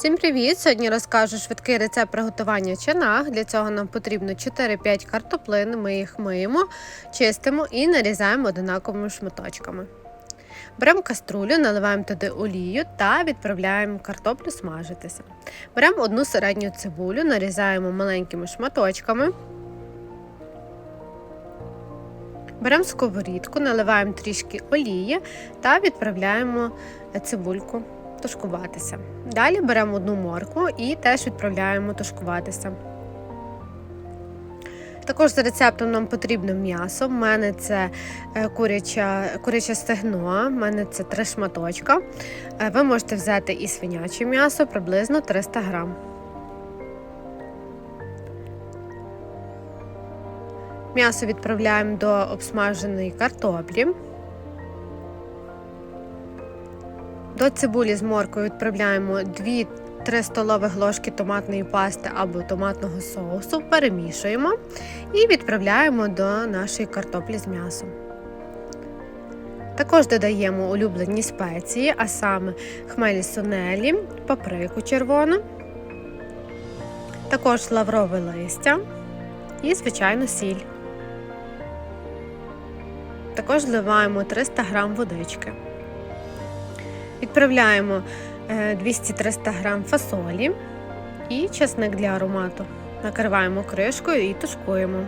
Всім привіт! Сьогодні розкажу швидкий рецепт приготування чинах. Для цього нам потрібно 4-5 картоплин. Ми їх миємо, чистимо і нарізаємо одинаковими шматочками. Беремо каструлю, наливаємо туди олію та відправляємо картоплю смажитися. Беремо одну середню цибулю, нарізаємо маленькими шматочками. Беремо сковорідку, наливаємо трішки олії та відправляємо цибульку тушкуватися. Далі беремо одну моркву і теж відправляємо тушкуватися. Також за рецептом нам потрібно м'ясо. У мене це е, куряча, куряче стегно, у мене це три шматочка. Е, Ви можете взяти і свиняче м'ясо приблизно 300 грам. М'ясо відправляємо до обсмаженої картоплі. До цибулі з моркою відправляємо 2-3 столових ложки томатної пасти або томатного соусу, перемішуємо і відправляємо до нашої картоплі з м'ясом. Також додаємо улюблені спеції, а саме хмелі сунелі, паприку червону, також лаврове листя і, звичайно, сіль. Також зливаємо 300 г водички. Відправляємо 200-300 г фасолі і чесник для аромату. Накриваємо кришкою і тушкуємо.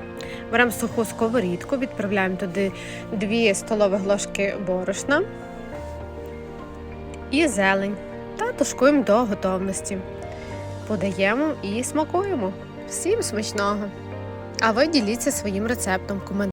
Беремо суху сковорідку, відправляємо туди 2 столові ложки борошна і зелень та тушкуємо до готовності. Подаємо і смакуємо. Всім смачного! А ви діліться своїм рецептом.